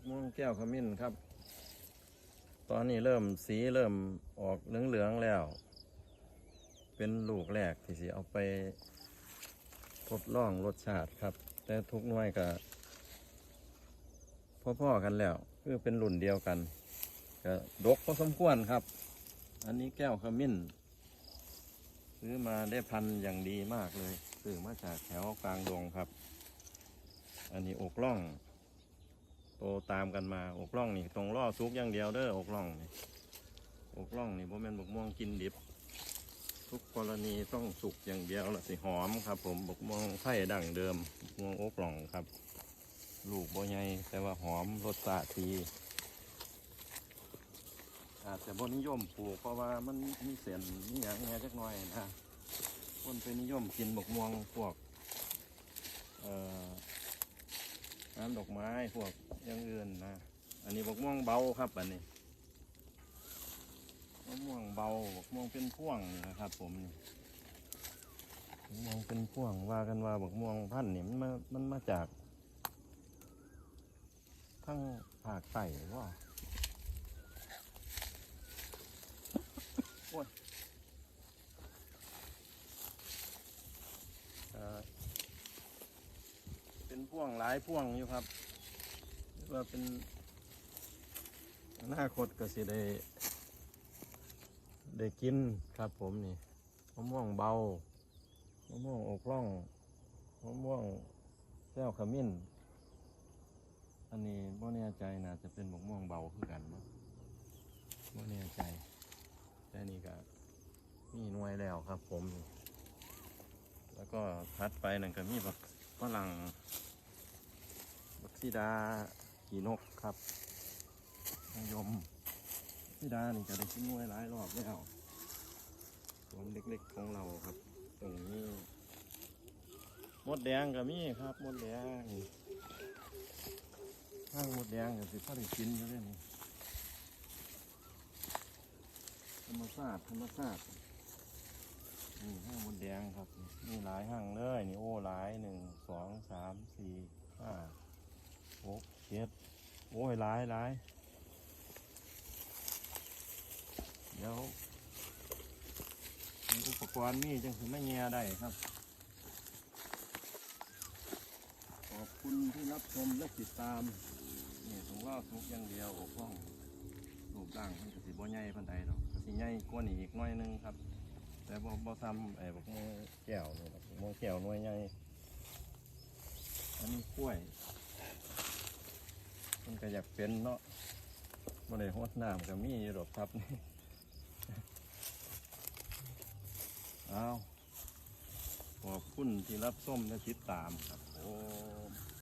กม่วงแก้วขมิ้นครับ ตอนนี้เริ่มสีเริ่มออกเหลืองๆแล้ว เป็นลูกแรกที่สิเอาไปทดลองรสชาติครับ แต่ทุกหน่วยก็พ่อๆกันแล้วคือเป็นรุ่นเดียวกันก็ดกพอสมควรครับ อันนี้แก้วขมิ้นซื้อมาได้พันอย่างดีมากเลยซื้อมาจากแถวกลางดงครับ อันนี้อกล่อง โตตามกันมาอกล่องนี่ตรงล่อซุกอย่างเดียวเด้ออกล่องนี่อกล่องนี่บ่แม่นบกม่วงกินดิบ ทุกกรณีต้องสุกอย่างเดียวละสิหอมครับ ผมบกม่วงไผ่ดั้งเดิมบกม่วงอกล่องครับ ลูกบ่ใหญ่แต่ว่าหอมรสชาติดีอาจจะบ่นิยมปลูกเพราะว่ามันมีเส้นมีอย่างแหน่จักหน่อยนะคนไปนิยมกินบกม่วงพวก เอ่อ น้ำดอกไม้พวกอยังอื่นนะ อันนี้บกม่วงเบาครับอันนี้บกม่วงเบาบกม่วงเป็นพ่วงนี่นะครับ ผมนี่บกม่วงเป็นพ่วงว่ากันว่าบกม่วงพันธุ์นี่มันมามันมาจากทั้งภาคใต้ว่าโอ้ยเอ่อ เป็น พ่วงหลายพ่วงอยู่ครับว่าเป็นอนาคตก็สิได้ ได้กินครับผมนี่มะม่วงเบามะม่วงอกล่องมะม่วงแก้วขมิ้น อันนี้บ่แน่ใจนะจะเป็นมะม่วงเบาคือกันมั้งบ่แน่ใจแต่นี่ก็มีหน่วยแล้วครับผมนี่แล้วก็ทัดไปนั่นก็มีแบบฝรั่ง บักซีดาขีนกครับนิยมบักซีดานี่จะได้ชิ้นนวยหลายรอบแล้วสวนเล็กๆของเราครับ ตรงนี้มดแดงก็มีครับมดแดงห้างมดแดงก็สิพ่อได้กินอยู่เลยนี่ธรรมชาติธรรมชาตินี่ห้างมดแดงครับ นี่หลายห้างเลย นี่โอ้หลายหนึ่งสองสามสี่ห้า หกเจ็ดโอ้ยหลายหลายเดี๋ยวอุปกรณ์นี่จังคือไม่เงียได้ครับ ขอบคุณที่รับชมและติดตามนี่ถุงล่อทุกอย่างเดียวอกล่องรูปร่างมันกสิบ่ใหญ่ปานใดหรอกกสิใหญ่กว่านี้อีกน้อยนึงครับ แต่บ่บ่ซ้ำไอ้บักโมแก้วนี่บักโมแก้วหน่วยใหญ่อันนี้กล้วย มันก็อยากเป็นเนาะบ่ได้หดน้ำก็มีหรอกครับนี่เอาขอบคุณที่รับส้มและติดตามครับ